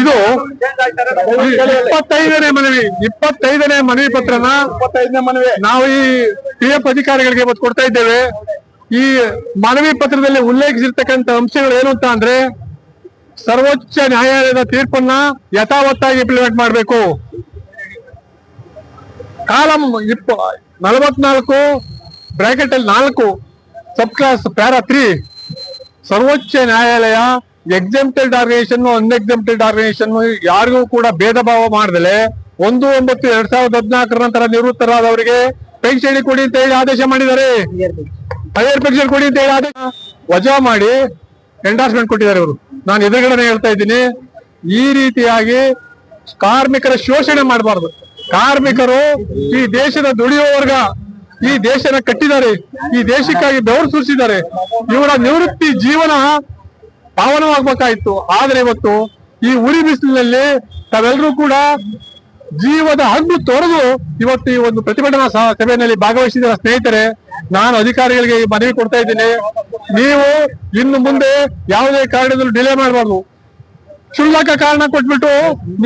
ಇದು ಇಪ್ಪತ್ತೈದನೇ ಮನವಿ ಇಪ್ಪತ್ತೈದನೇ ಮನವಿ ಪತ್ರನ ಇಪ್ಪತ್ತೈದನೇ ಮನವಿ. ನಾವು ಈ ಪಿ ಎಫ್ ಅಧಿಕಾರಿಗಳಿಗೆ ಇವತ್ತು ಕೊಡ್ತಾ ಇದ್ದೇವೆ. ಈ ಮನವಿ ಪತ್ರದಲ್ಲಿ ಉಲ್ಲೇಖಿಸಿರ್ತಕ್ಕಂಥ ಅಂಶಗಳು ಏನು ಅಂತ ಅಂದ್ರೆ ಸರ್ವೋಚ್ಚ ನ್ಯಾಯಾಲಯದ ತೀರ್ಪನ್ನ ಯಥಾವತ್ತಾಗಿ ಇಂಪ್ಲಿಮೆಂಟ್ ಮಾಡಬೇಕು. ಕಾಲಂ ಇಪ್ಪ ನಲವತ್ನಾಲ್ಕು ಬ್ರಾಕೆಟ್ ಅಲ್ಲಿ ನಾಲ್ಕು ಸಬ್ ಕ್ಲಾಸ್ ಪ್ಯಾರಾ ತ್ರೀ ಸರ್ವೋಚ್ಚ ನ್ಯಾಯಾಲಯ ಎಕ್ಸೆಂಪ್ಟೆಡ್ ಆರ್ಗನೈಸೇಷನ್ ಅನ್ಎಕ್ಸೆಂಪ್ಟೆಡ್ ಆರ್ಗನೈಸೇಷನ್ ಯಾರಿಗೂ ಕೂಡ ಭೇದ ಭಾವ ಮಾಡದಲೆ ಒಂದು ಒಂಬತ್ತು ಎರಡ್ ಸಾವಿರದ ಹದಿನಾಲ್ಕರ ನಂತರ ನಿವೃತ್ತರಾದವರಿಗೆ ಪೆನ್ಷನ್ ಕೊಡಿ ಅಂತ ಹೇಳಿ ಆದೇಶ ಮಾಡಿದ್ದಾರೆ. ಹೈಯರ್ ಪೆನ್ಷನ್ ಕೊಡಿ ಅಂತ ಹೇಳಿ ಆದೇಶ ವಜಾ ಮಾಡಿ ಎಂಡಾರ್ಸ್ಮೆಂಟ್ ಕೊಟ್ಟಿದ್ದಾರೆ ಅವರು ನಾನು ಎದುರುಗಡೆ ಹೇಳ್ತಾ ಇದ್ದೀನಿ, ಈ ರೀತಿಯಾಗಿ ಕಾರ್ಮಿಕರ ಶೋಷಣೆ ಮಾಡಬಾರ್ದು. ಕಾರ್ಮಿಕರು ಈ ದೇಶದ ದುಡಿಯುವ ವರ್ಗ, ಈ ದೇಶನ ಕಟ್ಟಿದ್ದಾರೆ, ಈ ದೇಶಕ್ಕಾಗಿ ಬೆವರು ಸುರಿಸಿದ್ದಾರೆ. ಇವರ ನಿವೃತ್ತಿ ಜೀವನ ಪಾವನವಾಗಬೇಕಾಯ್ತು. ಆದ್ರೆ ಇವತ್ತು ಈ ಉರಿ ಬಿಸಿಲಿನಲ್ಲಿ ತಾವೆಲ್ಲರೂ ಕೂಡ ಜೀವದ ಹಣ್ಣು ತೊರೆದು ಇವತ್ತು ಈ ಒಂದು ಪ್ರತಿಭಟನಾ ಸಭೆಯಲ್ಲಿ ಭಾಗವಹಿಸಿದ ಸ್ನೇಹಿತರೆ. ನಾನು ಅಧಿಕಾರಿಗಳಿಗೆ ಈ ಮನವಿ ಕೊಡ್ತಾ ಇದ್ದೀನಿ. ನೀವು ಇನ್ನು ಮುಂದೆ ಯಾವುದೇ ಕಾರಣದಲ್ಲೂ ಡಿಲೇ ಮಾಡಬಾರ್ದು. ಕ್ಷುಲ್ಲಕ ಕಾರಣ ಕೊಟ್ಬಿಟ್ಟು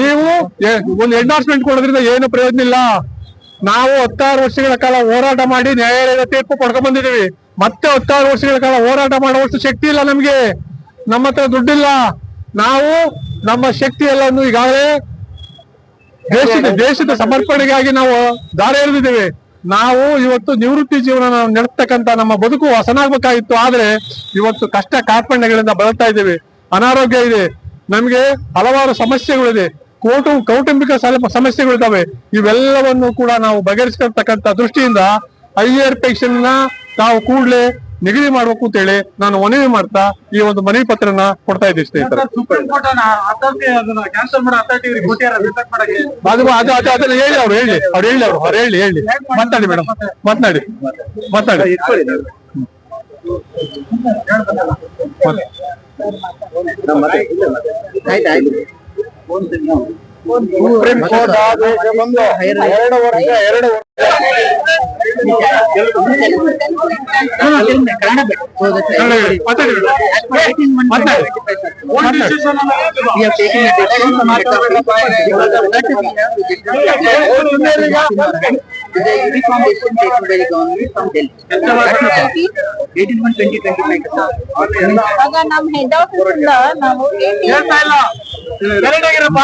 ನೀವು ಒಂದು ಎಂಡಾರ್ಸ್ಮೆಂಟ್ ಕೊಡೋದ್ರಿಂದ ಏನು ಪ್ರಯೋಜನ ಇಲ್ಲ. ನಾವು ಹತ್ತಾರು ವರ್ಷಗಳ ಕಾಲ ಹೋರಾಟ ಮಾಡಿ ನ್ಯಾಯಾಲಯದ ತೀರ್ಪು ಪಡ್ಕೊಂಡ್ ಬಂದಿದ್ದೀವಿ ಮತ್ತೆ ಹತ್ತಾರು ವರ್ಷಗಳ ಕಾಲ ಹೋರಾಟ ಮಾಡುವಷ್ಟು ಶಕ್ತಿ ಇಲ್ಲ ನಮ್ಗೆ. ನಮ್ಮ ಹತ್ರ ದುಡ್ಡಿಲ್ಲ. ನಾವು ನಮ್ಮ ಶಕ್ತಿ ಎಲ್ಲವನ್ನು ಈಗಾಗಲೇ ದೇಶದ ದೇಶದ ಸಮರ್ಪಣೆಗಾಗಿ ನಾವು ದಾರಿ ಎಳೆದಿದ್ದೇವೆ. ನಾವು ಇವತ್ತು ನಿವೃತ್ತಿ ಜೀವನ ನಡೆಸ್ತಕ್ಕಂತ ನಮ್ಮ ಬದುಕು ಹೊಸನಾಗ್ಬೇಕಾಗಿತ್ತು. ಆದ್ರೆ ಇವತ್ತು ಕಷ್ಟ ಕಾರ್ಪಣ್ಯಗಳಿಂದ ಬಳಲ್ತಾ ಇದ್ದೇವೆ. ಅನಾರೋಗ್ಯ ಇದೆ. ನಮ್ಗೆ ಹಲವಾರು ಸಮಸ್ಯೆಗಳಿದೆ. ಕೋಟು, ಕೌಟುಂಬಿಕ ಸಮಸ್ಯೆಗಳಿದ್ದಾವೆ. ಇವೆಲ್ಲವನ್ನು ಕೂಡ ನಾವು ಬಗೆಹರಿಸ್ಕೊಳ್ತಕ್ಕಂತ ದೃಷ್ಟಿಯಿಂದ ಐಯರ್ ಪೆನ್ಷನ್ನ ನಾವು ಕೂಡಲೇ ನಿಗದಿ ಮಾಡ್ಬೇಕು ಅಂತ ಹೇಳಿ ನಾನು ಮನವಿ ಮಾಡ್ತಾ ಈ ಒಂದು ಮನವಿ ಪತ್ರನ ಕೊಡ್ತಾ ಇದ್ದೆ ಸ್ನೇಹಿತರೆ. ಸುಪ್ರೀಂ ಕೋರ್ಟ್ ಕ್ಯಾನ್ಸಲ್ ಮಾಡೋ ಅದು ಅದು ಅದು ಅದನ್ನ ಹೇಳಿ ಅವ್ರು ಹೇಳಿ. ಅವ್ರು ಹೇಳಿ ಅವ್ರು ಅವ್ರು ಹೇಳಿ ಹೇಳಿ. ಮಾತಾಡಿ ಮೇಡಮ್ ಮಾತನಾಡಿ ಮಾತನಾಡಿ ಮಾತಾಡಿ. ಸುಪ್ರೀಂ ಕೋರ್ಟ್ ಆದೇಶ ಬಂದು ಎರಡು ವರ್ಷ ಎರಡು Kannada taken the the uniform decision taken by the government from Delhi. Eighteen one twenty twenty five. ಇವಾಗ ನಮ್ ಹೆಡ್ ಆಫೀಸ್ ಇಂದ ನಾವು ಹೇಳ್ತಾ ಇಲ್ಲ ಎರಡಾಗಿರಪ್ಪ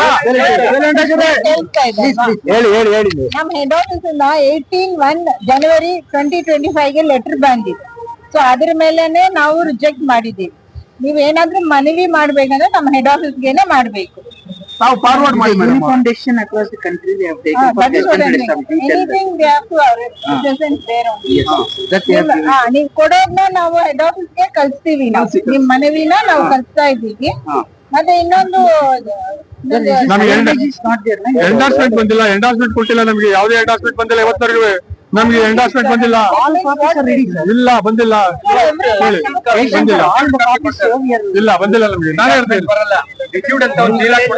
ಹೇಳ್ತಾ ಇದ್ದೇವೆ ಹೇಳಿ ಹೇಳಿ ಹೇಳಿ ನಮ್ ಹೆಡ್ ಆಫೀಸ್ ಇಂದ eighteen one January twenty twenty ಫೈವ್ಗೆ letter ಬಂದಿದೆ. ಸೊ ಅದ್ರ ಮೇಲೆನೆ ನಾವು ರಿಜೆಕ್ಟ್ ಮಾಡಿದೀವಿ ನೀವೇನಾದ್ರೂ ಮನವಿ ಮಾಡ್ಬೇಕಂದ್ರೆ ನಮ್ಮ ಹೆಡ್ ಆಫೀಸ್ಗೆನೆ ಮಾಡ್ಬೇಕು. ನಾವು ಫಾರ್ವರ್ಡ್ ಮಾಡಿ ಕನ್ ಫೌಂಡೇಶನ್ ಅಕ್ರಾಸಿ ಕಂಟ್ರಿಂಗ್ ದ್ಯಾಪು ಹಾ ನೀವ್ ಕೊಡೋನ್ನ ನಾವ್ ಎಡ್ ಆಫೀಸ್ಗೆ ಕಳಸ್ತೀವಿ ನಾವು. ನಿಮ್ ಮನವಿನ ನಾವ್ ಕಲಿಸ್ತಾ ಇದೀವಿ ಮತ್ತೆ ಇನ್ನೊಂದು ಎಂಟಾನ್ಸ್ಮೆಂಟ್ ಬಂದಿಲ್ಲ ಎಂಡೌನ್ಸ್ಮೆಂಟ್ ಕೊಟ್ಟಿಲ್ಲ ನಮ್ಗೆ ಯಾವುದೇ ಹೆಡ್ ಹಾಸ್ಮೆಂಟ್ ಬಂದಿಲ್ಲ ನಮ್ಗ್ ಎಂಡೌಸ್ಮೆಂಟ್ ಬಂದಿಲ್ಲ. ಇಲ್ಲ ಬಂದಿಲ್ಲ. ಬಂದಿಲ್ಲ. ಬರಲ್ಲ. ಅಂತ ಒಂದು give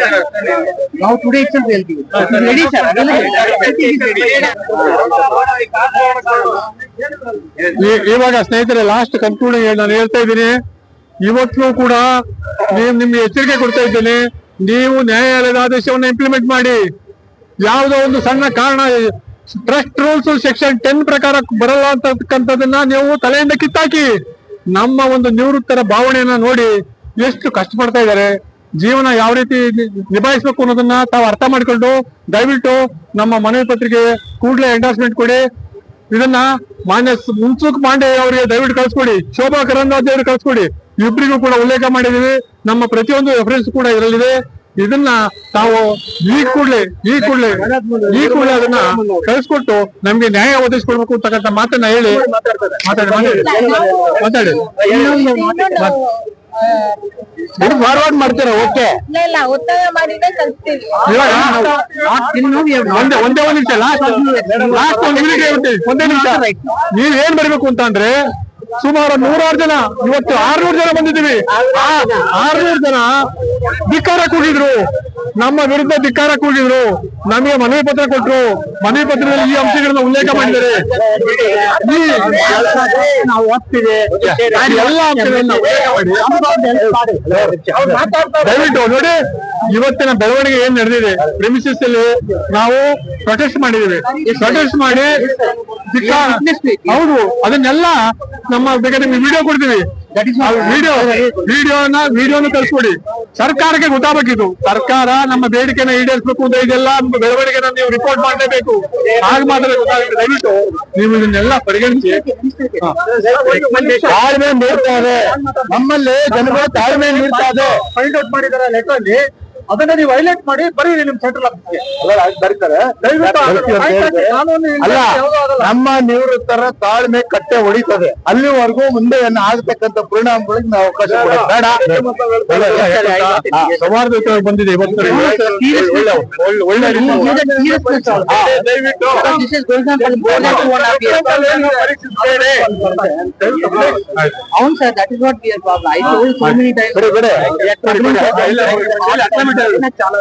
ನಾವು today it's ready ready sir. ಇವಾಗ ಸ್ನೇಹಿತರೆ ಲಾಸ್ಟ್ ಕನ್ಕ್ಲೂಡಿಂಗ್ ನಾನು ಹೇಳ್ತಾ ಇದ್ದೀನಿ. ಇವತ್ತು ಕೂಡ ನೀವು ನಿಮ್ಗೆ ಎಚ್ಚರಿಕೆ ಕೊಡ್ತಾ ಇದ್ದೀನಿ. ನೀವು ನ್ಯಾಯಾಲಯದ ಆದೇಶವನ್ನು ಇಂಪ್ಲಿಮೆಂಟ್ ಮಾಡಿ. ಯಾವುದೋ ಒಂದು ಸಣ್ಣ ಕಾರಣ ಟ್ರಸ್ಟ್ ರೂಲ್ಸ್ ಸೆಕ್ಷನ್ ಟೆನ್ ಪ್ರಕಾರ ಬರಲ್ಲ ಅಂತಕ್ಕಂಥದನ್ನ ನೀವು ತಲೆಯಿಂದ ಕಿತ್ತಾಕಿ ನಮ್ಮ ಒಂದು ನಿವೃತ್ತರ ಭಾವನೆಯನ್ನ ನೋಡಿ ಎಷ್ಟು ಕಷ್ಟಪಡ್ತಾ ಇದ್ದಾರೆ. ಜೀವನ ಯಾವ ರೀತಿ ನಿಭಾಯಿಸ್ಬೇಕು ಅನ್ನೋದನ್ನ ತಾವು ಅರ್ಥ ಮಾಡ್ಕೊಂಡು ದಯವಿಟ್ಟು ನಮ್ಮ ಮನವಿ ಪತ್ರಿಕೆ ಕೂಡಲೇ ಎಂಡಾರ್ಸ್ಮೆಂಟ್ ಕೊಡಿ. ಇದನ್ನ ಮಾನ್ಯ ಮುನ್ಸುಖ್ ಮುನ್ಸೂಕ್ ಪಾಂಡೆ ಅವರಿಗೆ ದಯವಿಟ್ಟು ಕಳಿಸ್ಕೊಡಿ. ಶೋಭಾ ಕರಂದಾಜ್ ಅವರಿಗೆ ಕಳಿಸ್ಕೊಡಿ. ಇಬ್ಬರಿಗೂ ಕೂಡ ಉಲ್ಲೇಖ ಮಾಡಿದೀವಿ ನಮ್ಮ ಪ್ರತಿಯೊಂದು ರೆಫರೆನ್ಸ್ ಕೂಡ ಇದರಲ್ಲಿದೆ. ಇದನ್ನ ತಾವು ಈ ಕೂಡಲೇ ಈ ಕೂಡಲೇ ಈ ಕೂಡಲೇ ಅದನ್ನ ಕಳಿಸ್ಕೊಟ್ಟು ನಮ್ಗೆ ನ್ಯಾಯ ಒದಗಿಸ್ಕೊಡ್ಬೇಕು ಅಂತಕ್ಕಂಥ ಮಾತನ್ನ ಹೇಳಿ. ಮಾತಾಡಿ ಮಾತಾಡಿ. ಫಾರ್ವರ್ಡ್ ಮಾಡ್ತೀರಾ? ಓಕೆ. ಇಲ್ಲ ಒತ್ತಾಯ ಮಾಡಿದ್ರೆ ಇವಾಗ. ಒಂದೇ ಒಂದೇ ಒಂದ್ ನಿಮಿಷ ಲಾಸ್ಟ್ ಲಾಸ್ಟ್ ಒಂದು ನಿಮಿಷ ಹೇಳ್ತೀನಿ ಒಂದೇ ನಿಮಿಷ. ನೀವ್ ಏನ್ ಬರ್ಬೇಕು ಅಂತ ಅಂದ್ರೆ ಸುಮಾರು ನೂರಾರು ಜನ ಇವತ್ತು ಆರ್ನೂರು ಜನ ಬಂದಿದ್ದೀವಿ. ಆರ್ನೂರು ಜನ ಧಿಕ್ಕಾರ ಕೂಗಿದ್ರು. ನಮ್ಮ ವಿರುದ್ಧ ಧಿಕ್ಕಾರ ಕೂಗಿದ್ರು, ನಮಗೆ ಮನವಿ ಪತ್ರ ಕೊಟ್ಟರು ಮನವಿ ಪತ್ರದಲ್ಲಿ ಈ ಅಂಶಗಳನ್ನ ಉಲ್ಲೇಖ ಮಾಡಿದ್ದಾರೆ. ದಯವಿಟ್ಟು ನೋಡಿ, ಇವತ್ತಿನ ಬೆಳವಣಿಗೆ ಏನ್ ನಡೆದಿದೆ? ಪ್ರಿಮಿಸಸ್ ಅಲ್ಲಿ ನಾವು ಪ್ರೊಟೆಸ್ಟ್ ಮಾಡಿದೀವಿ ಪ್ರೊಟೆಸ್ಟ್ ಮಾಡಿ ಹೌದು, ಅದನ್ನೆಲ್ಲ ನಮ್ಮ ಬೇಕಾದ್ರೆ ವಿಡಿಯೋ ಕೊಡ್ತೀವಿ. ವಿಡಿಯೋ ವಿಡಿಯೋನ ವಿಡಿಯೋನ ಕಳ್ಸ್ಕೊಡಿ ಸರ್ಕಾರಕ್ಕೆ ಗೊತ್ತಾಗಬೇಕಿದ್ದು ಸರ್ಕಾರ ನಮ್ಮ ಬೇಡಿಕೆನ ಈಡೇರಿಸಬೇಕು ಅಂತ ಇದೆಲ್ಲ ಬೆಳವಣಿಗೆನ ನೀವು ರಿಪೋರ್ಟ್ ಮಾಡಲೇಬೇಕು. ಆಗ ಮಾತ್ರ ದಯವಿಟ್ಟು ನೀವು ಇದನ್ನೆಲ್ಲ ಪರಿಗಣಿಸಿ. ತಾಳ್ಮೆ ನೀಡ್ತಾ ನಮ್ಮಲ್ಲಿ ಜನಗಳು ತಾಳ್ಮೆ ನೀಡ್ತಾ ಇದೆ. ಫೈಂಡ್ ಮಾಡಿದಾರೆ ಲೆಟರ್ ಅಲ್ಲಿ. ಅದನ್ನ ನೀವು ಹೈಲೈಟ್ ಮಾಡಿ ಬರೀ ನಿಮ್ ಸೆಂಟ್ರಲ್ ಅಲ್ಲ ನಮ್ಮ ನಿವೃತ್ತರ ತಾಳ್ಮೆ ಕಟ್ಟೆ ಹೊಡಿತದೆ ಅಲ್ಲಿವರೆಗೂ ಮುಂದೆ ಆಗತಕ್ಕಂತ ಪರಿಣಾಮಗಳಿಗೆ ನಾವು ಅವಕಾಶ ಸಮಾಜದ ಬಂದಿದೆ ಇವತ್ತು ಒಳ್ಳೆ ದಯವಿಟ್ಟು చాలా